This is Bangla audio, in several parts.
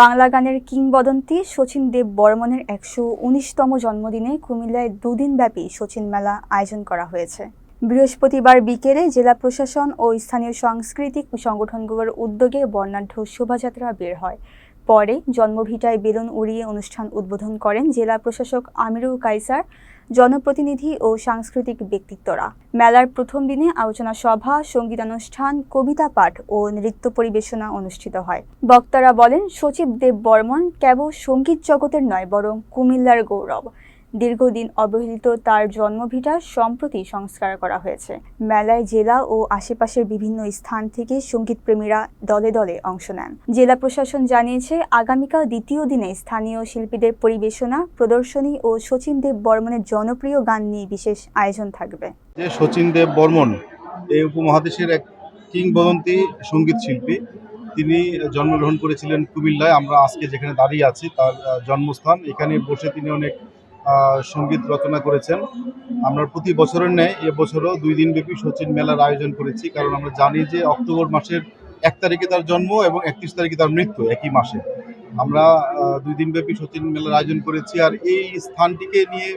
বাংলা গানের কিংবদন্তি শচীন দেব বর্মনের একশো উনিশতম জন্মদিনে কুমিল্লায় দুদিনব্যাপী শচীন মেলা আয়োজন করা হয়েছে। বৃহস্পতিবার বিকেলে জেলা প্রশাসন ও স্থানীয় সাংস্কৃতিক সংগঠনগুলোর উদ্যোগে বর্ণাঢ্য শোভাযাত্রা বের হয়। পরে জন্মভিটায় বেলুন উড়িয়ে অনুষ্ঠান উদ্বোধন করেন জেলা প্রশাসক আমিরুল কাইসার জনপ্রতিনিধি ও সাংস্কৃতিক ব্যক্তিত্বরা। মেলার প্রথম দিনে আলোচনা সভা, সঙ্গীতানুষ্ঠান, কবিতা পাঠ ও নৃত্য পরিবেশনা অনুষ্ঠিত হয়। বক্তারা বলেন, সচিব দেব বর্মন কেবল সংগীত জগতের নয়, বরং কুমিল্লার গৌরব। দীর্ঘদিন অবহেলিত তার জন্মভিটা সম্প্রতি সংস্কার করা হয়েছে। মেলায় জেলা ও আশেপাশের বিভিন্ন স্থান থেকে সংগীত প্রেমীরা দলে দলে অংশ নেন। জেলা প্রশাসন জানিয়েছে, আগামীকাল দ্বিতীয় দিনে স্থানীয় শিল্পীদের পরিবেশনা, প্রদর্শনী ও শচীন দেব বর্মনের জনপ্রিয় গান নিয়ে বিশেষ আয়োজন থাকবে। যে শচীন দেব বর্মন এই উপমহাদেশের এক কিংবদন্তি সংগীত শিল্পী, তিনি জন্মগ্রহণ করেছিলেন কুমিল্লায়। আমরা আজকে যেখানে দাঁড়িয়ে আছি, তার জন্মস্থান। এখানে বসে তিনি অনেক সংগীত রচনা করেছেন। আমরা প্রতি বছরের ন্যায় এবছরও দুই দিনব্যাপী শচীন মেলার আয়োজন করেছি, কারণ আমরা জানি যে অক্টোবর মাসের এক তারিখে তার জন্ম এবং একত্রিশ তারিখে তার মৃত্যু একই মাসে। আমরা দুই দিনব্যাপী শচীন মেলার আয়োজন করেছি আর এই স্থানটিকে নিয়ে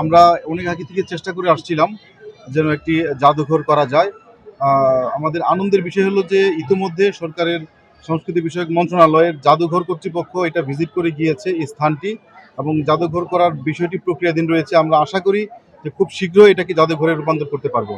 আমরা অনেক আগে থেকে চেষ্টা করে আসছিলাম যেন একটি জাদুঘর করা যায়। আমাদের আনন্দের বিষয় হলো যে ইতিমধ্যে সরকারের সংস্কৃতি বিষয়ক মন্ত্রণালয়ের জাদুঘর কর্তৃপক্ষ এটা ভিজিট করে গিয়েছে এই স্থানটি। এবং জাদুঘর করার বিষয়টি প্রক্রিয়াধীন রয়েছে। আমরা আশা করি যে খুব শীঘ্রই এটাকে জাদুঘরে রূপান্তর করতে পারব